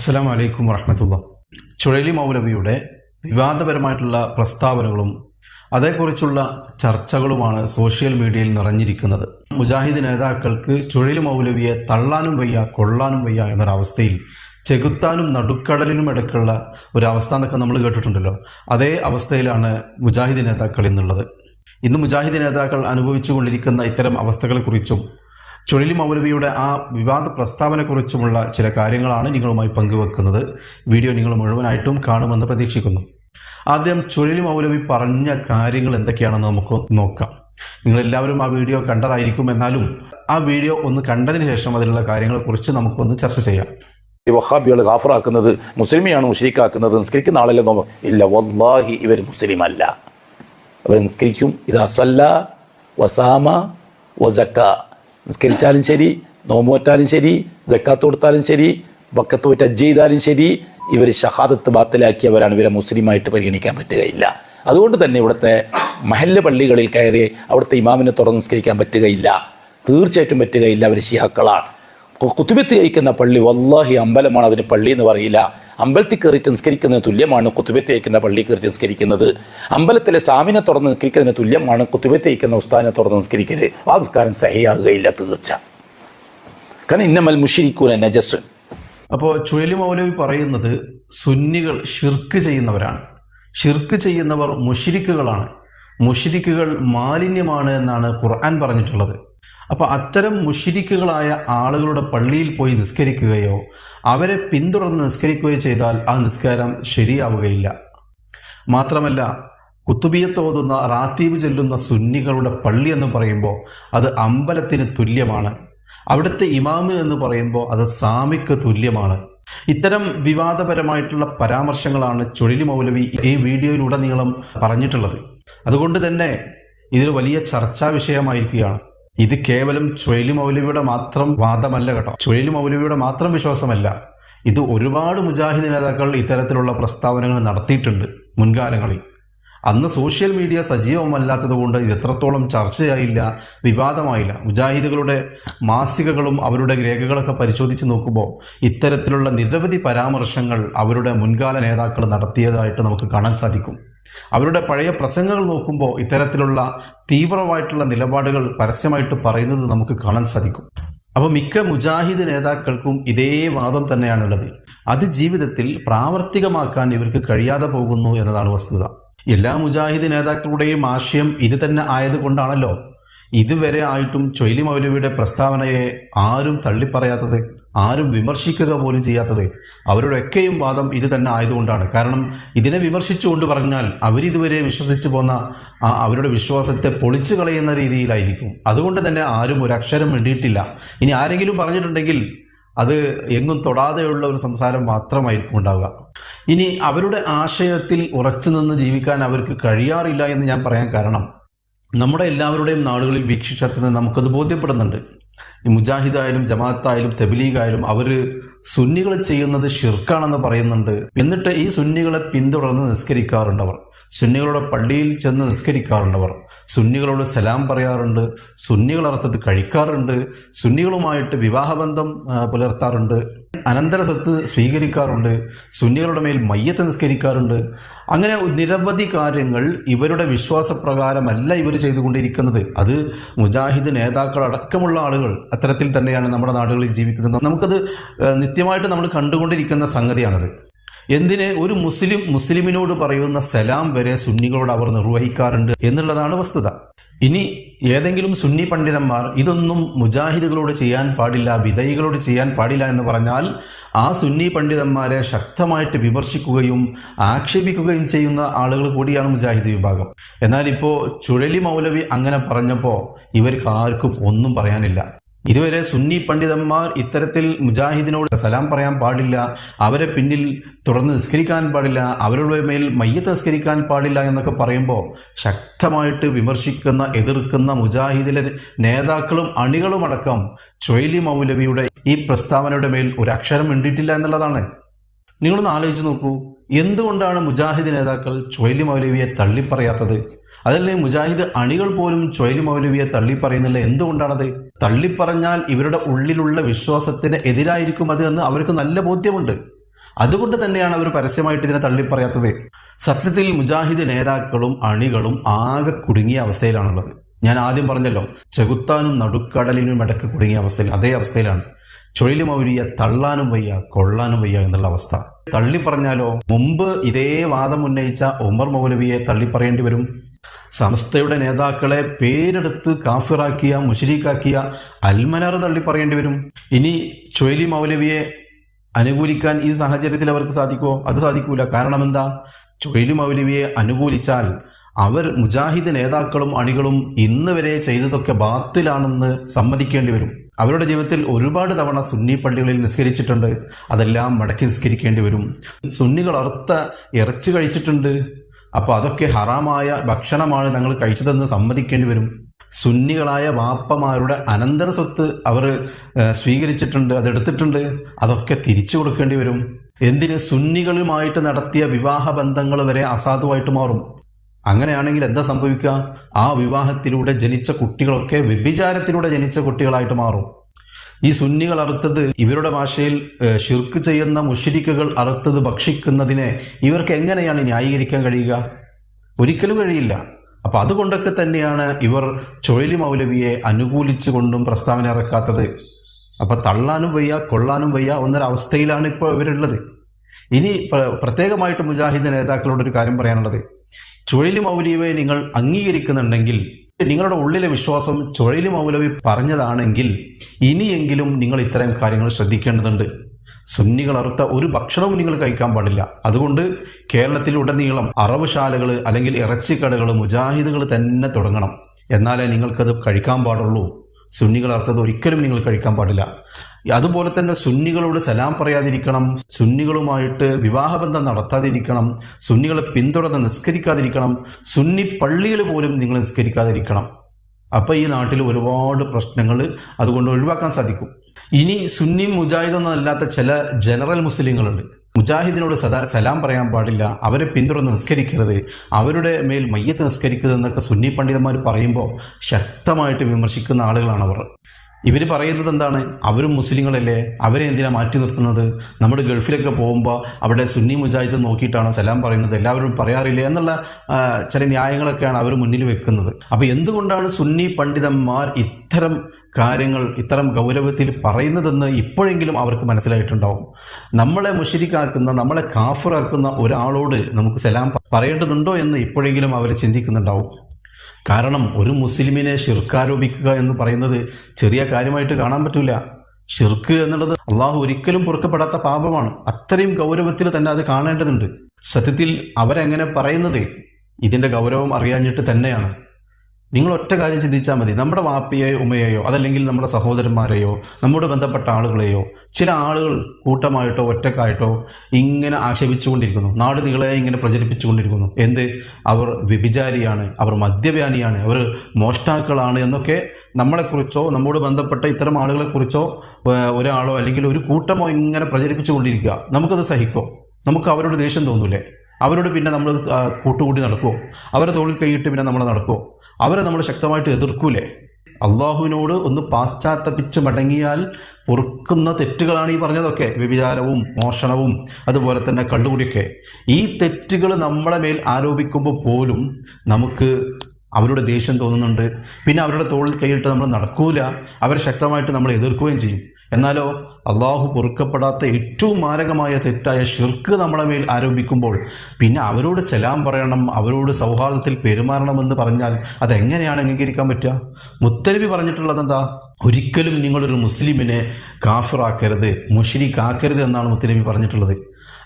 അസ്സലാം വലൈക്കും വറഹമത്തുള്ള. ചുഴലി മൗലവിയുടെ വിവാദപരമായിട്ടുള്ള പ്രസ്താവനകളും അതേക്കുറിച്ചുള്ള ചർച്ചകളുമാണ് സോഷ്യൽ മീഡിയയിൽ നിറഞ്ഞിരിക്കുന്നത്. മുജാഹിദ് നേതാക്കൾക്ക് ചുഴലി മൗലവിയെ തള്ളാനും വയ്യ കൊള്ളാനും വയ്യ എന്നൊരവസ്ഥയിൽ ചെകുത്താനും നടുക്കടലിനും ഇടയ്ക്കുള്ള ഒരു അവസ്ഥ എന്നൊക്കെ നമ്മൾ കേട്ടിട്ടുണ്ടല്ലോ. അതേ അവസ്ഥയിലാണ് മുജാഹിദ് നേതാക്കൾ ഇന്നുള്ളത് ഇന്ന് മുജാഹിദ് നേതാക്കൾ അനുഭവിച്ചുകൊണ്ടിരിക്കുന്ന ഇത്തരം അവസ്ഥകളെക്കുറിച്ചും ചുഴലി മൗലവിയുടെ ആ വിവാദ പ്രസ്താവനയെക്കുറിച്ചുമുള്ള ചില കാര്യങ്ങളാണ് നിങ്ങളുമായി പങ്കുവെക്കുന്നത്. വീഡിയോ നിങ്ങൾ മുഴുവനായിട്ടും കാണുമെന്ന് പ്രതീക്ഷിക്കുന്നു. ആദ്യം ചുഴലി മൗലവി പറഞ്ഞ കാര്യങ്ങൾ എന്തൊക്കെയാണെന്ന് നമുക്ക് നോക്കാം. നിങ്ങൾ എല്ലാവരും ആ വീഡിയോ കണ്ടതായിരിക്കും. എന്നാലും ആ വീഡിയോ ഒന്ന് കണ്ടതിന് ശേഷം അതിലുള്ള കാര്യങ്ങളെക്കുറിച്ച് നമുക്കൊന്ന് ചർച്ച ചെയ്യാം. ഈ വഹാബികൾ ഗാഫറാക്കുന്നത് മുസ്ലിമിയാണ് മുഷരിക്കാക്കുന്നത്. നിസ്കരിക്കുന്ന ആളല്ലേ നോമ്പ് ഇല്ല വല്ലാഹി ഇവർ മുസ്ലിം അല്ല അവർ നിസ്കരിക്കും. ഇതാ സല്ല വസാമ വസക്ക. നിസ്കരിച്ചാലും ശരി നോമ്പോറ്റാലും ശരി ജക്കാത്ത് കൊടുത്താലും ശരി വക്കത്ത് പോയിട്ട് അജ്ജ് ചെയ്താലും ശരി ഇവർ ഷഹാദത്ത് ബാത്തിലാക്കിയവരാണ്. ഇവരെ മുസ്ലിമായിട്ട് പരിഗണിക്കാൻ പറ്റുകയില്ല. അതുകൊണ്ട് തന്നെ ഇവിടുത്തെ മഹല്ല് പള്ളികളിൽ കയറി അവിടുത്തെ ഇമാമിനെ തുറന്ന് നിസ്കരിക്കാൻ പറ്റുകയില്ല. തീർച്ചയായിട്ടും പറ്റുകയില്ല. അവർ ഷിഹാക്കളാണ് കുത്തുബിത്ത് കഴിക്കുന്ന പള്ളി വല്ലാഹി അമ്പലമാണ് അതിന് പള്ളി എന്ന് പറയില്ല. അമ്പലത്തിൽ കയറിയിട്ട് നിസ്കരിക്കുന്നതിന് തുല്യമാണ് കുത്തുബത്തേക്കുന്ന പള്ളി കയറിയിട്ട് നിസ്കരിക്കുന്നത് അമ്പലത്തിലെ സാമിനെ തുറന്ന് നിസ്കരിക്കുന്നതിന് തുല്യമാണ് കുത്തുബത്തേക്കുന്ന ഉസ്താനെ തുറന്ന് നിസ്കരിക്കൽ. ആ നിസ്കാരം സഹിയാകുകയില്ല തീർച്ച. കാരണം ഇന്നമൽ മുഷിരിക്കൂന നജസ്. അപ്പോൾ ചുഴലി മൗലവി പറയുന്നത് സുന്നികൾ ഷിർക്ക് ചെയ്യുന്നവരാണ്. ഷിർക്ക് ചെയ്യുന്നവർ മുഷിരിക്കുകളാണ്. മുഷിരിക്കുകൾ മാലിന്യമാണ് എന്നാണ് ഖുർആൻ പറഞ്ഞിട്ടുള്ളത്. അപ്പോൾ അത്തരം മുഷിരിക്കുകളായ ആളുകളുടെ പള്ളിയിൽ പോയി നിസ്കരിക്കുകയോ അവരെ പിന്തുടർന്ന് നിസ്കരിക്കുകയോ ചെയ്താൽ ആ നിസ്കാരം ശരിയാവുകയില്ല. മാത്രമല്ല കുത്തുബിയത്ത് ഓതുന്ന റാത്തീബ് ചൊല്ലുന്ന സുന്നികളുടെ പള്ളി എന്ന് പറയുമ്പോൾ അത് അമ്പലത്തിന് തുല്യമാണ്. അവിടുത്തെ ഇമാമ് എന്ന് പറയുമ്പോൾ അത് സാമിക്ക് തുല്യമാണ്. ഇത്തരം വിവാദപരമായിട്ടുള്ള പരാമർശങ്ങളാണ് ചുഴലി മൗലവി ഈ വീഡിയോയിലുടനീളം പറഞ്ഞിട്ടുള്ളത്. അതുകൊണ്ട് തന്നെ ഇതൊരു വലിയ ചർച്ചാ വിഷയമായിരിക്കുകയാണ്. ഇത് കേവലം ചുഴലി മൗലവിയുടെ മാത്രം വാദമല്ല കേട്ടോ. ചുഴലി മൗലവിയുടെ മാത്രം വിശ്വാസമല്ല. ഇത് ഒരുപാട് മുജാഹിദ് നേതാക്കൾ ഇത്തരത്തിലുള്ള പ്രസ്താവനകൾ നടത്തിയിട്ടുണ്ട് മുൻകാലങ്ങളിൽ. അന്ന് സോഷ്യൽ മീഡിയ സജീവമല്ലാത്തത് കൊണ്ട് ഇത് എത്രത്തോളം ചർച്ചയായില്ല വിവാദമായില്ല. മുജാഹിദുകളുടെ മാസികകളും അവരുടെ രേഖകളൊക്കെ പരിശോധിച്ച് നോക്കുമ്പോൾ ഇത്തരത്തിലുള്ള നിരവധി പരാമർശങ്ങൾ അവരുടെ മുൻകാല നേതാക്കൾ നടത്തിയതായിട്ട് നമുക്ക് കാണാൻ സാധിക്കും. അവരുടെ പഴയ പ്രസംഗങ്ങൾ നോക്കുമ്പോൾ ഇത്തരത്തിലുള്ള തീവ്രമായിട്ടുള്ള നിലപാടുകൾ പരസ്യമായിട്ട് പറയുന്നത് നമുക്ക് കാണാൻ സാധിക്കും. അപ്പോൾ മിക്ക മുജാഹിദ് നേതാക്കൾക്കും ഇതേ വാദം തന്നെയാണുള്ളത് അത് ജീവിതത്തിൽ പ്രാവർത്തികമാക്കാൻ ഇവർക്ക് കഴിയാതെ പോകുന്നു എന്നതാണ് വസ്തുത. എല്ലാ മുജാഹിദ് നേതാക്കളുടെയും ആശയം ഇത് തന്നെ ആയതുകൊണ്ടാണല്ലോ ഇതുവരെ ആയിട്ടും ചൊയ്ലി മൗലവിയുടെ പ്രസ്താവനയെ ആരും തള്ളിപ്പറയാത്തത്. ആരും വിമർശിക്കുക പോലും ചെയ്യാത്തത്. അവരുടെയൊക്കെയും വാദം ഇത് തന്നെ ആയതുകൊണ്ടാണ്. കാരണം ഇതിനെ വിമർശിച്ചുകൊണ്ട് പറഞ്ഞാൽ അവരിതുവരെ വിശ്വസിച്ചു പോന്ന അവരുടെ വിശ്വാസത്തെ പൊളിച്ചു കളയുന്ന രീതിയിലായിരിക്കും. അതുകൊണ്ട് തന്നെ ആരും ഒരു അക്ഷരം വേണ്ടിയിട്ടില്ല ഇനി ആരെങ്കിലും പറഞ്ഞിട്ടുണ്ടെങ്കിൽ അത് എങ്ങും തൊടാതെയുള്ള ഒരു സംസാരം മാത്രമായിരിക്കും ഉണ്ടാവുക. ഇനി അവരുടെ ആശയത്തിൽ ഉറച്ചു നിന്ന് ജീവിക്കാൻ അവർക്ക് കഴിയാറില്ല എന്ന് ഞാൻ പറയാൻ കാരണം നമ്മുടെ എല്ലാവരുടെയും നാടുകളിൽ വീക്ഷിച്ചത് നമുക്കത് ബോധ്യപ്പെടുന്നുണ്ട്. മുജാഹിദായാലും ജമാഅത്തായാലും തെബിലീഗായാലും അവർ സുന്നികൾ ചെയ്യുന്നത് ഷിർക്കാണെന്ന് പറയുന്നുണ്ട്. എന്നിട്ട് ഈ സുന്നികളെ പിന്തുടർന്ന് നിസ്കരിക്കാറുണ്ട് അവർ. സുന്നികളുടെ പള്ളിയിൽ ചെന്ന് നിസ്കരിക്കാറുണ്ടവർ സുന്നികളോട് സലാം പറയാറുണ്ട്. സുന്നികൾ അർത്ഥത്തിൽ കഴിക്കാറുണ്ട്. സുന്നികളുമായിട്ട് വിവാഹബന്ധം പുലർത്താറുണ്ട്. അനന്തര സ്വത്ത് സ്വീകരിക്കാറുണ്ട്. സുന്നികളുടെ മേൽ മയ്യത്ത് നിസ്കരിക്കാറുണ്ട്. അങ്ങനെ നിരവധി കാര്യങ്ങൾ ഇവരുടെ വിശ്വാസപ്രകാരമല്ല ഇവർ ചെയ്തുകൊണ്ടിരിക്കുന്നത്. അത് മുജാഹിദ് നേതാക്കൾ അടക്കമുള്ള ആളുകൾ അത്തരത്തിൽ തന്നെയാണ് നമ്മുടെ നാടുകളിൽ ജീവിക്കുന്നത്. നമുക്കത് നിത്യമായിട്ട് നമ്മൾ കണ്ടുകൊണ്ടിരിക്കുന്ന സംഗതിയാണത്. എന്തിന് ഒരു മുസ്ലിം മുസ്ലിമിനോട് പറയുന്ന സലാം വരെ സുന്നികളോട് അവർ നിർവഹിക്കാറുണ്ട് എന്നുള്ളതാണ് വസ്തുത. ഇനി ഏതെങ്കിലും സുന്നി പണ്ഡിതന്മാർ ഇതൊന്നും മുജാഹിദുകളോട് ചെയ്യാൻ പാടില്ല വിധയികളോട് ചെയ്യാൻ പാടില്ല എന്ന് പറഞ്ഞാൽ ആ സുന്നി പണ്ഡിതന്മാരെ ശക്തമായിട്ട് വിമർശിക്കുകയും ആക്ഷേപിക്കുകയും ചെയ്യുന്ന ആളുകൾ കൂടിയാണ് മുജാഹിദ് വിഭാഗം. എന്നാൽ ഇപ്പോൾ ചുഴലി മൗലവി അങ്ങനെ പറഞ്ഞപ്പോൾ ഇവർക്ക് ആർക്കും ഒന്നും പറയാനില്ല. ഇതുവരെ സുന്നി പണ്ഡിതന്മാർ ഇത്തരത്തിൽ മുജാഹിദിനോട് സലാം പറയാൻ പാടില്ല. അവരെ പിന്നിൽ തുറന്ന് നിസ്കരിക്കാൻ പാടില്ല. അവരുടെ മേൽ മയ്യത്ത് നിസ്കരിക്കാൻ പാടില്ല എന്നൊക്കെ പറയുമ്പോൾ ശക്തമായിട്ട് വിമർശിക്കുന്ന എതിർക്കുന്ന മുജാഹിദിലെ നേതാക്കളും അണികളുമടക്കം ചൊയ്ലി മൗലവിയുടെ ഈ പ്രസ്താവനയുടെ മേൽ ഒരു അക്ഷരം മിണ്ടിയിട്ടില്ല എന്നുള്ളതാണ്. നിങ്ങളൊന്ന് ആലോചിച്ച് നോക്കൂ. എന്തുകൊണ്ടാണ് മുജാഹിദ് നേതാക്കൾ ചൊയ്ലി മൗലവിയെ തള്ളിപ്പറയാത്തത്? അതല്ലേ മുജാഹിദ് അണികൾ പോലും ചൊയ്ലി മൗലവിയെ തള്ളിപ്പറയുന്നില്ല? എന്തുകൊണ്ടാണത്? തള്ളിപ്പറഞ്ഞാൽ ഇവരുടെ ഉള്ളിലുള്ള വിശ്വാസത്തിന് എതിരായിരിക്കും അത് എന്ന് അവർക്ക് നല്ല ബോധ്യമുണ്ട്. അതുകൊണ്ട് തന്നെയാണ് അവർ പരസ്യമായിട്ട് ഇതിനെ തള്ളിപ്പറയാത്തത്. സത്യത്തിൽ മുജാഹിദ് നേതാക്കളും അണികളും ആകെ കുടുങ്ങിയ അവസ്ഥയിലാണുള്ളത്. ഞാൻ ആദ്യം പറഞ്ഞല്ലോ ചെകുത്താനും നടുക്കടലിനും ഇടയ്ക്ക് കുടുങ്ങിയ അവസ്ഥയിൽ അതേ അവസ്ഥയിലാണ്. ചുഴലി മൗലിയെ തള്ളാനും വയ്യ കൊള്ളാനും വയ്യ എന്നുള്ള അവസ്ഥ. തള്ളി പറഞ്ഞാലോ മുമ്പ് ഇതേ വാദം ഉന്നയിച്ച ഉമർ മൗലവിയെ തള്ളിപ്പറയേണ്ടി വരും. സമസ്തയുടെ നേതാക്കളെ പേരെടുത്ത് കാഫിറാക്കിയ മുഷരീഖാക്കിയ അൽമനാർ തള്ളി പറയേണ്ടി വരും. ഇനി ചുഴലി മൗലവിയെ അനുകൂലിക്കാൻ ഈ സാഹചര്യത്തിൽ അവർക്ക് സാധിക്കുമോ അത് സാധിക്കൂല. കാരണം എന്താ? ചുഴലി മൗലവിയെ അനുകൂലിച്ചാൽ അവർ മുജാഹിദ് നേതാക്കളും അണികളും ഇന്ന് വരെ ചെയ്തതൊക്കെ ബാത്തിലാണെന്ന് സമ്മതിക്കേണ്ടി വരും. അവരുടെ ജീവിതത്തിൽ ഒരുപാട് തവണ സുന്നി പള്ളികളിൽ നിസ്കരിച്ചിട്ടുണ്ട്. അതെല്ലാം മടക്കി നിസ്കരിക്കേണ്ടി വരും. സുന്നികൾ അറുത്ത ഇറച്ചു കഴിച്ചിട്ടുണ്ട്. അപ്പോൾ അതൊക്കെ ഹറാമായ ഭക്ഷണമാണ് ഞങ്ങൾ കഴിച്ചതെന്ന് സമ്മതിക്കേണ്ടി വരും. സുന്നികളായ വാപ്പമാരുടെ അനന്തര സ്വത്ത് അവർ സ്വീകരിച്ചിട്ടുണ്ട് അതെടുത്തിട്ടുണ്ട് അതൊക്കെ തിരിച്ചു കൊടുക്കേണ്ടി വരും. എന്തിന് സുന്നികളുമായിട്ട് നടത്തിയ വിവാഹ ബന്ധങ്ങൾ വരെ അസാധുവായിട്ട് മാറും? അങ്ങനെയാണെങ്കിൽ എന്താ സംഭവിക്കുക? ആ വിവാഹത്തിലൂടെ ജനിച്ച കുട്ടികളൊക്കെ വ്യഭിചാരത്തിലൂടെ ജനിച്ച കുട്ടികളായിട്ട് മാറും. ഈ സുന്നികൾ അറുത്തത് ഇവരുടെ ഭാഷയിൽ ഷിർക്ക് ചെയ്യുന്ന മുഷിരിക്കുകൾ അറുത്തത് ഭക്ഷിക്കുന്നതിനെ ഇവർക്ക് എങ്ങനെയാണ് ന്യായീകരിക്കാൻ കഴിയുക? ഒരിക്കലും കഴിയില്ല. അപ്പൊ അതുകൊണ്ടൊക്കെ തന്നെയാണ് ഇവർ ചുഴലി മൗലവിയെ അനുകൂലിച്ചുകൊണ്ടും പ്രസ്താവന ഇറക്കാത്തത്. അപ്പൊ തള്ളാനും വയ്യ കൊള്ളാനും വയ്യ എന്നൊരവസ്ഥയിലാണ് ഇപ്പോൾ ഇവരുള്ളത്. ഇനി പ്രത്യേകമായിട്ട് മുജാഹിദ് നേതാക്കളോട് ഒരു കാര്യം പറയാനുള്ളത്. ചുഴലി മൗലിയെ നിങ്ങൾ അംഗീകരിക്കുന്നുണ്ടെങ്കിൽ നിങ്ങളുടെ ഉള്ളിലെ വിശ്വാസം ചുഴലി മൗലവി പറഞ്ഞതാണെങ്കിൽ ഇനിയെങ്കിലും നിങ്ങൾ ഇത്തരം കാര്യങ്ങൾ ശ്രദ്ധിക്കേണ്ടതുണ്ട്. സുന്നികൾ അറുത്ത ഒരു ഭക്ഷണവും നിങ്ങൾ കഴിക്കാൻ പാടില്ല. അതുകൊണ്ട് കേരളത്തിലുടനീളം അറവുശാലകൾ അല്ലെങ്കിൽ ഇറച്ചിക്കടകൾ മുജാഹിദുകൾ തന്നെ തുടങ്ങണം. എന്നാലേ നിങ്ങൾക്കത് കഴിക്കാൻ പാടുള്ളൂ. സുന്നികൾ അർത്ഥത് ഒരിക്കലും നിങ്ങൾ കഴിക്കാൻ പാടില്ല. അതുപോലെ തന്നെ സുന്നികളോട് സലാം പറയാതിരിക്കണം സുന്നികളുമായിട്ട് വിവാഹബന്ധം നടത്താതിരിക്കണം സുന്നികളെ പിന്തുടർന്ന് നിസ്കരിക്കാതിരിക്കണം സുന്നി പള്ളികൾ പോലും നിങ്ങൾ നിസ്കരിക്കാതിരിക്കണം. അപ്പോൾ ഈ നാട്ടിൽ ഒരുപാട് പ്രശ്നങ്ങൾ അതുകൊണ്ട് ഒഴിവാക്കാൻ സാധിക്കും. ഇനി സുന്നി മുജാഹിദൊന്നും അല്ലാത്ത ചില ജനറൽ മുസ്ലിങ്ങളുണ്ട്. മുജാഹിദിനോട് സദാ സലാം പറയാൻ പാടില്ല. അവരെ പിന്തുടർന്ന് നിസ്കരിക്കരുത്. അവരുടെ മേൽ മയ്യത്ത് നിസ്കരിക്കരുത് എന്നൊക്കെ സുന്നി പണ്ഡിതന്മാർ പറയുമ്പോൾ ശക്തമായിട്ട് വിമർശിക്കുന്ന ആളുകളാണ് അവർ. ഇവർ പറയുന്നത് എന്താണ്? അവരും മുസ്ലിങ്ങളല്ലേ? അവരെ എന്തിനാണ് മാറ്റി നിർത്തുന്നത്? നമ്മുടെ ഗൾഫിലൊക്കെ പോകുമ്പോൾ അവിടെ സുന്നി മുജാഹിദ് നോക്കിയിട്ടാണ് സലാം പറയുന്നത്? എല്ലാവരും പറയാറില്ല എന്നുള്ള ചില ന്യായങ്ങളൊക്കെയാണ് അവർ മുന്നിൽ വെക്കുന്നത്. അപ്പോൾ എന്തുകൊണ്ടാണ് സുന്നി പണ്ഡിതന്മാർ ഇത്തരം കാര്യങ്ങൾ ഇത്തരം ഗൗരവത്തിൽ പറയുന്നതെന്ന് ഇപ്പോഴെങ്കിലും അവർക്ക് മനസ്സിലായിട്ടുണ്ടാവും. നമ്മളെ മുഷരിക്കാക്കുന്ന നമ്മളെ കാഫറാക്കുന്ന ഒരാളോട് നമുക്ക് സലാം പറയേണ്ടതുണ്ടോ എന്ന് ഇപ്പോഴെങ്കിലും അവർ ചിന്തിക്കുന്നുണ്ടാവും. കാരണം ഒരു മുസ്ലിമിനെ ഷിർക്കാരോപിക്കുക എന്ന് പറയുന്നത് ചെറിയ കാര്യമായിട്ട് കാണാൻ പറ്റില്ല ഷിർക്ക് എന്നുള്ളത് അള്ളാഹു ഒരിക്കലും പൊറുക്കപ്പെടാത്ത പാപമാണ്. അത്രയും ഗൗരവത്തിൽ തന്നെ അത് കാണേണ്ടതുണ്ട്. സത്യത്തിൽ അവരെങ്ങനെ പറയുന്നത് ഇതിന്റെ ഗൗരവം അറിയാഞ്ഞിട്ട് തന്നെയാണ്. നിങ്ങൾ ഒറ്റ കാര്യം ചിന്തിച്ചാൽ മതി. നമ്മുടെ വാപ്പയെയോ ഉമ്മയെയോ അതല്ലെങ്കിൽ നമ്മുടെ സഹോദരന്മാരെയോ നമ്മുടെ ബന്ധപ്പെട്ട ആളുകളെയോ ചില ആളുകൾ കൂട്ടമായിട്ടോ ഒറ്റക്കായിട്ടോ ഇങ്ങനെ ആക്ഷേപിച്ചുകൊണ്ടിരിക്കുന്നു. നാട് നിങ്ങളെ ഇങ്ങനെ പ്രചരിപ്പിച്ചുകൊണ്ടിരിക്കുന്നു. എന്ത്? അവർ വ്യഭിചാരിയാണ്. അവർ മദ്യപാനിയാണ്. അവർ മോഷ്ടാക്കളാണ് എന്നൊക്കെ നമ്മളെക്കുറിച്ചോ നമ്മോട് ബന്ധപ്പെട്ട ഇത്തരം ആളുകളെക്കുറിച്ചോ ഒരാളോ അല്ലെങ്കിൽ ഒരു കൂട്ടമോ ഇങ്ങനെ പ്രചരിപ്പിച്ചുകൊണ്ടിരിക്കുക. നമുക്കത് സഹിക്കോ? നമുക്ക് അവരോട് ദേഷ്യം തോന്നൂലേ? അവരോട് പിന്നെ നമ്മൾ കൂട്ടുകൂടി നടക്കുമോ അവരെ തോളിൽ കൈയിട്ട് പിന്നെ നമ്മൾ നടക്കുമോ അവരെ നമ്മൾ ശക്തമായിട്ട് എതിർക്കൂലേ? അള്ളാഹുവിനോട് ഒന്ന് പാശ്ചാത്തപിച്ച് മടങ്ങിയാൽ പൊറുക്കുന്ന തെറ്റുകളാണ് ഈ പറഞ്ഞതൊക്കെ. വ്യഭിചാരവും മോഷണവും അതുപോലെ തന്നെ കള്ളുകുടിയൊക്കെ. ഈ തെറ്റുകൾ നമ്മളെ മേൽ ആരോപിക്കുമ്പോൾ പോലും നമുക്ക് അവരുടെ ദേഷ്യം തോന്നുന്നുണ്ട്. പിന്നെ അവരുടെ തോളിൽ കൈയിട്ട് നമ്മൾ നടക്കൂല. അവരെ ശക്തമായിട്ട് നമ്മൾ എതിർക്കുകയും ചെയ്യും. എന്നാലോ അള്ളാഹു പൊറുക്കപ്പെടാത്ത ഏറ്റവും മാരകമായ തെറ്റായ ഷിർക്ക് നമ്മുടെ മേൽ ആരോപിക്കുമ്പോൾ പിന്നെ അവരോട് സലാം പറയണം അവരോട് സൗഹാർദ്ദത്തിൽ പെരുമാറണമെന്ന് പറഞ്ഞാൽ അതെങ്ങനെയാണ് അംഗീകരിക്കാൻ പറ്റുക? മുത്തരബി പറഞ്ഞിട്ടുള്ളത് എന്താ ഒരിക്കലും നിങ്ങളൊരു മുസ്ലിമിനെ കാഫിറാക്കരുത് മുഷിരിക്കാക്കരുത് എന്നാണ് മുത്തരബി പറഞ്ഞിട്ടുള്ളത്.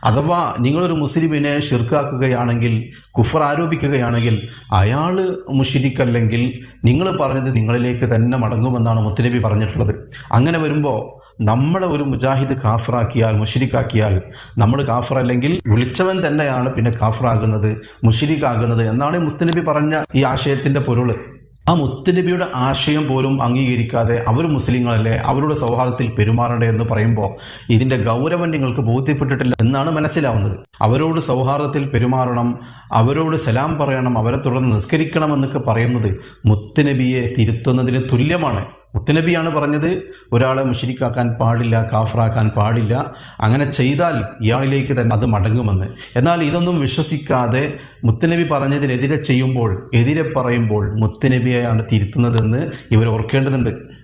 അഥവാ നിങ്ങളൊരു മുസ്ലിമിനെ ഷിർക്കാക്കുകയാണെങ്കിൽ കുഫർ ആരോപിക്കുകയാണെങ്കിൽ അയാൾ മുഷിരിക്കല്ലെങ്കിൽ നിങ്ങൾ പറഞ്ഞത് നിങ്ങളിലേക്ക് തന്നെ മടങ്ങുമെന്നാണ് മുത്തലിബി പറഞ്ഞിട്ടുള്ളത്. അങ്ങനെ വരുമ്പോൾ നമ്മളെ ഒരു മുജാഹിദ് കാഫറാക്കിയാൽ മുഷിരിക്കാക്കിയാൽ നമ്മൾ കാഫർ അല്ലെങ്കിൽ വിളിച്ചവൻ തന്നെയാണ് പിന്നെ കാഫറാകുന്നത് മുഷിരിക്കാകുന്നത് എന്നാണ് മുസ്തനബി പറഞ്ഞ ഈ ആശയത്തിന്റെ പൊരുൾ ആ മുത്തുനബിയുടെ ആശയം പോലും അംഗീകരിക്കാതെ അവർ മുസ്ലിങ്ങളല്ലേ അവരുടെ സൗഹാർദ്ദത്തിൽ പെരുമാറണ്ടേ എന്ന് പറയുമ്പോൾ ഇതിന്റെ ഗൗരവം നിങ്ങൾക്ക് ബോധ്യപ്പെട്ടിട്ടില്ല എന്നാണ് മനസ്സിലാവുന്നത്. അവരോട് സൗഹാർദ്ദത്തിൽ പെരുമാറണം അവരോട് സലാം പറയണം അവരെ തുടർന്ന് നിസ്കരിക്കണം എന്നൊക്കെ പറയുന്നത് മുത്തുനബിയെ തിരുത്തുന്നതിന് തുല്യമാണ്. മുത്തുനബിയാണ് പറഞ്ഞത് ഒരാളെ മുഷിരിക്കാക്കാൻ പാടില്ല കാഫറാക്കാൻ പാടില്ല. അങ്ങനെ ചെയ്താൽ ഇയാളിലേക്ക് തന്നെ അത് മടങ്ങുമെന്ന്. എന്നാൽ ഇതൊന്നും വിശ്വസിക്കാതെ മുത്തനബി പറഞ്ഞതിനെതിരെ ചെയ്യുമ്പോൾ എതിരെ പറയുമ്പോൾ മുത്തനബിയെയാണ് തിരുത്തുന്നതെന്ന് ഇവർ ഓർക്കേണ്ടതുണ്ട്.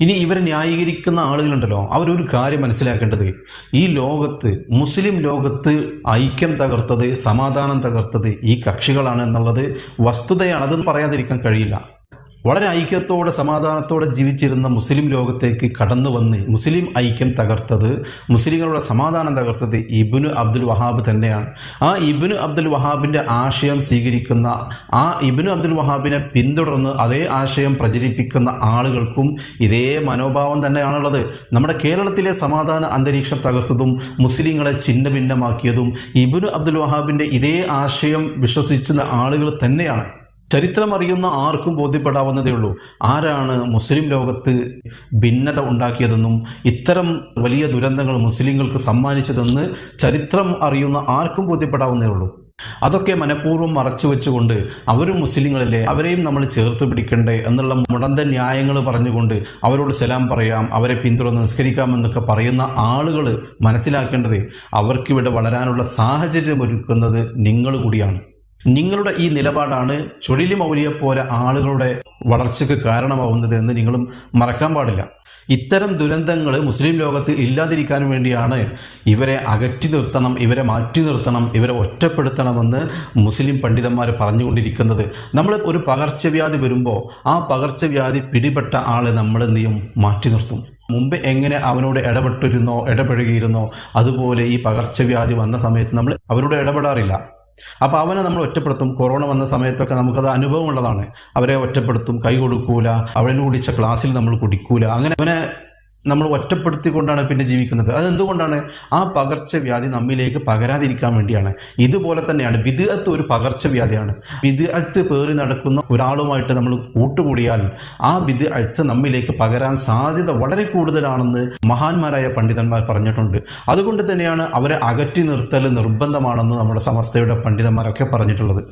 ഇനി ഇവരെ ന്യായീകരിക്കുന്ന ആളുകളുണ്ടല്ലോ അവരൊരു കാര്യം മനസ്സിലാക്കേണ്ടത്. ഈ ലോകത്ത് മുസ്ലിം ലോകത്ത് ഐക്യം തകർത്തത് സമാധാനം തകർത്തത് ഈ കക്ഷികളാണ് എന്നുള്ളത് വസ്തുതയാണ്. അത് പറയാതിരിക്കാൻ കഴിയില്ല. വളരെ ഐക്യത്തോടെ സമാധാനത്തോടെ ജീവിച്ചിരുന്ന മുസ്ലിം ലോകത്തേക്ക് കടന്നു വന്ന് മുസ്ലിം ഐക്യം തകർത്തത് മുസ്ലിങ്ങളുടെ സമാധാനം തകർത്തത് ഇബിന് അബ്ദുൽ വഹാബ് തന്നെയാണ്. ആ ഇബിന് അബ്ദുൽ വഹാബിന്റെ ആശയം സ്വീകരിക്കുന്ന ആ ഇബിന് അബ്ദുൽ വഹാബിനെ പിന്തുടർന്ന് അതേ ആശയം പ്രചരിപ്പിക്കുന്ന ആളുകൾക്കും ഇതേ മനോഭാവം തന്നെയാണുള്ളത്. നമ്മുടെ കേരളത്തിലെ സമാധാന അന്തരീക്ഷം തകർത്തതും മുസ്ലിങ്ങളെ ഛിന്ന ഭിന്നമാക്കിയതും ഇബിന് അബ്ദുൽ വഹാബിന്റെ ഇതേ ആശയം വിശ്വസിച്ചുന്ന ആളുകൾ തന്നെയാണ്. ചരിത്രം അറിയുന്ന ആർക്കും ബോധ്യപ്പെടാവുന്നതേ ഉള്ളൂ. ആരാണ് മുസ്ലിം ലോകത്ത് ഭിന്നത ഉണ്ടാക്കിയതെന്നും ഇത്തരം വലിയ ദുരന്തങ്ങൾ മുസ്ലിങ്ങൾക്ക് സമ്മാനിച്ചതെന്ന് ചരിത്രം അറിയുന്ന ആർക്കും ബോധ്യപ്പെടാവുന്നതേ ഉള്ളൂ. അതൊക്കെ മനഃപൂർവം മറച്ചു വെച്ചുകൊണ്ട് അവരും മുസ്ലിങ്ങളല്ലേ അവരെയും നമ്മൾ ചേർത്ത് പിടിക്കണ്ടേ എന്നുള്ള മുടന്ത ന്യായങ്ങൾ പറഞ്ഞുകൊണ്ട് അവരോട് സലാം പറയാം അവരെ പിന്തുടർന്ന് നിസ്കരിക്കാമെന്നൊക്കെ പറയുന്ന ആളുകൾ മനസ്സിലാക്കേണ്ടത് അവർക്കിവിടെ വളരാനുള്ള സാഹചര്യം ഒരുക്കുന്നത് നിങ്ങൾ കൂടിയാണ്. നിങ്ങളുടെ ഈ നിലപാടാണ് ചുഴലി മൗലിയെ പോലെ ആളുകളുടെ വളർച്ചയ്ക്ക് കാരണമാവുന്നത് എന്ന് നിങ്ങളും മറക്കാൻ പാടില്ല. ഇത്തരം ദുരന്തങ്ങൾ മുസ്ലിം ലോകത്ത് ഇല്ലാതിരിക്കാൻ വേണ്ടിയാണ് ഇവരെ അകറ്റി നിർത്തണം ഇവരെ മാറ്റി നിർത്തണം ഇവരെ ഒറ്റപ്പെടുത്തണമെന്ന് മുസ്ലിം പണ്ഡിതന്മാർ പറഞ്ഞുകൊണ്ടിരിക്കുന്നത്. നമ്മൾ ഒരു പകർച്ചവ്യാധി വരുമ്പോൾ ആ പകർച്ചവ്യാധി പിടിപെട്ട ആളെ നമ്മൾ എന്ത് ചെയ്യും? മാറ്റി നിർത്തും. മുമ്പ് എങ്ങനെ അവനോട് ഇടപെട്ടിരുന്നോ ഇടപെടുകയിരുന്നോ അതുപോലെ ഈ പകർച്ചവ്യാധി വന്ന സമയത്ത് നമ്മൾ അവരോട് ഇടപെടാറില്ല. അപ്പോൾ അവനെ നമ്മൾ ഒറ്റപ്പെടുത്തും. കൊറോണ വന്ന സമയത്തൊക്കെ നമുക്കത് അനുഭവം ഉള്ളതാണ് അവരെ ഒറ്റപ്പെടുത്തും കൈ കൊടുക്കൂല അവന് കുടിച്ച ക്ലാസ്സിൽ നമ്മൾ കുടിക്കൂല. അങ്ങനെ അവനെ നമ്മൾ ഒറ്റപ്പെടുത്തിക്കൊണ്ടാണ് പിന്നെ ജീവിക്കുന്നത്. അതെന്തുകൊണ്ടാണ്? ആ പകർച്ചവ്യാധി നമ്മിലേക്ക് പകരാതിരിക്കാൻ വേണ്ടിയാണ്. ഇതുപോലെ തന്നെയാണ്. വിദഗ്ധത്ത് ഒരു പകർച്ചവ്യാധിയാണ്. വിദഗ്ധത്ത് പേറി നടക്കുന്ന ഒരാളുമായിട്ട് നമ്മൾ കൂട്ടുകൂടിയാൽ ആ വിദഗ്ധത്ത് നമ്മിലേക്ക് പകരാൻ സാധ്യത വളരെ കൂടുതലാണെന്ന് മഹാന്മാരായ പണ്ഡിതന്മാർ പറഞ്ഞിട്ടുണ്ട്. അതുകൊണ്ട് തന്നെയാണ് അവരെ അകറ്റി നിർത്തൽ നിർബന്ധമാണെന്ന് നമ്മുടെ സമസ്തയുടെ പണ്ഡിതന്മാരൊക്കെ പറഞ്ഞിട്ടുള്ളത്.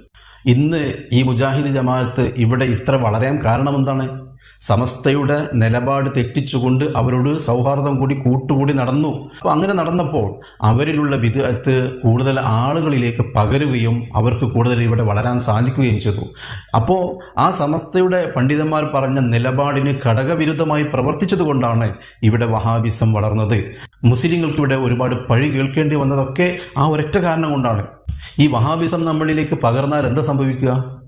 ഇന്ന് ഈ മുജാഹിദ് ജമാഅത്ത് ഇവിടെ ഇത്ര വളരാൻ കാരണം എന്താണ് സമസ്തയുടെ നിലപാട് തെറ്റിച്ചുകൊണ്ട് അവരോട് സൗഹാർദ്ദം കൂടി കൂട്ടുകൂടി നടന്നു. അപ്പോൾ അങ്ങനെ നടന്നപ്പോൾ അവരിലുള്ള വിദഗ്ധത്ത് കൂടുതൽ ആളുകളിലേക്ക് പകരുകയും അവർക്ക് കൂടുതൽ ഇവിടെ വളരാൻ സാധിക്കുകയും ചെയ്തു. അപ്പോൾ ആ സമസ്തയുടെ പണ്ഡിതന്മാർ പറഞ്ഞ നിലപാടിന് ഘടകവിരുദ്ധമായി പ്രവർത്തിച്ചതുകൊണ്ടാണ് ഇവിടെ വഹാബിസം വളർന്നത്. മുസ്ലിങ്ങൾക്ക് ഇവിടെ ഒരുപാട് പഴി കേൾക്കേണ്ടി വന്നതൊക്കെ ആ ഒരൊറ്റ കാരണം കൊണ്ടാണ്. ഈ വഹാബിസം നമ്മളിലേക്ക് പകർന്നാൽ എന്താ സംഭവിക്കുക?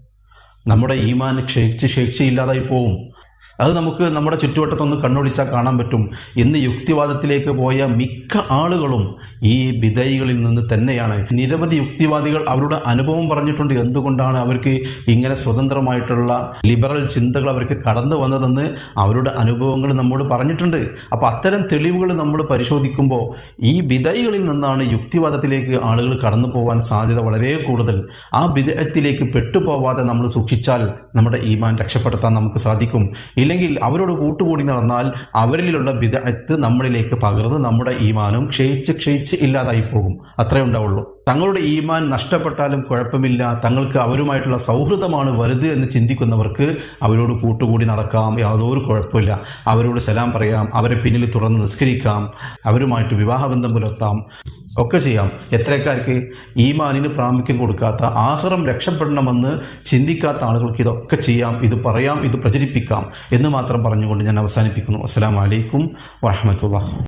നമ്മുടെ ഈമാൻ ക്ഷയിച്ച് ക്ഷയിച്ച് ഇല്ലാതായി പോവും. അത് നമുക്ക് നമ്മുടെ ചുറ്റുവട്ടത്തൊന്ന് കണ്ണൊടിച്ചാൽ കാണാൻ പറ്റും. ഇന്ന് യുക്തിവാദത്തിലേക്ക് പോയ മിക്ക ആളുകളും ഈ വിധൈകളിൽ നിന്ന് തന്നെയാണ്. നിരവധി യുക്തിവാദികൾ അവരുടെ അനുഭവം പറഞ്ഞിട്ടുണ്ട്. എന്തുകൊണ്ടാണ് അവർക്ക് ഇങ്ങനെ സ്വതന്ത്രമായിട്ടുള്ള ലിബറൽ ചിന്തകൾ അവർക്ക് കടന്നു വന്നതെന്ന് അവരുടെ അനുഭവങ്ങൾ നമ്മോട് പറഞ്ഞിട്ടുണ്ട്. അപ്പോൾ അത്തരം തെളിവുകൾ നമ്മൾ പരിശോധിക്കുമ്പോൾ ഈ വിധൈകളിൽ നിന്നാണ് യുക്തിവാദത്തിലേക്ക് ആളുകൾ കടന്നു പോകാൻ സാധ്യത വളരെ കൂടുതൽ. ആ വിധത്തിലേക്ക് പെട്ടുപോവാതെ നമ്മൾ സൂക്ഷിച്ചാൽ നമ്മുടെ ഈമാൻ രക്ഷപ്പെടുത്താൻ നമുക്ക് സാധിക്കും. ഇല്ലെങ്കിൽ അവരോട് കൂട്ടുകൂടി നടന്നാൽ അവരിലുള്ള വിദഗ്ധ നമ്മളിലേക്ക് പകർന്ന് നമ്മുടെ ഈമാനും ക്ഷയിച്ച് ക്ഷയിച്ച് ഇല്ലാതായി പോകും. അത്രേ ഉണ്ടാവുള്ളൂ. തങ്ങളുടെ ഈമാൻ നഷ്ടപ്പെട്ടാലും കുഴപ്പമില്ല. തങ്ങൾക്ക് അവരുമായിട്ടുള്ള സൗഹൃദമാണ് വലുത് എന്ന് ചിന്തിക്കുന്നവർക്ക് അവരോട് കൂട്ടുകൂടി നടക്കാം. യാതൊരു കുഴപ്പമില്ല. അവരോട് സലാം പറയാം. അവരെ പിന്നിൽ തുറന്ന് നിസ്കരിക്കാം. അവരുമായിട്ട് വിവാഹബന്ധം പുലർത്താം. ഒക്കെ ചെയ്യാം. എത്രക്കാർക്ക് ഈമാനിന് പ്രാമുഖ്യം കൊടുക്കാത്ത ആഹ്റം രക്ഷപ്പെടണമെന്ന് ചിന്തിക്കാത്ത ആളുകൾക്ക് ഇതൊക്കെ ചെയ്യാം ഇത് പറയാം ഇത് പ്രചരിപ്പിക്കാം എന്ന് മാത്രം പറഞ്ഞുകൊണ്ട് ഞാൻ അവസാനിപ്പിക്കുന്നു. അസ്സാം വലൈക്കും വറഹമത്തുള്ള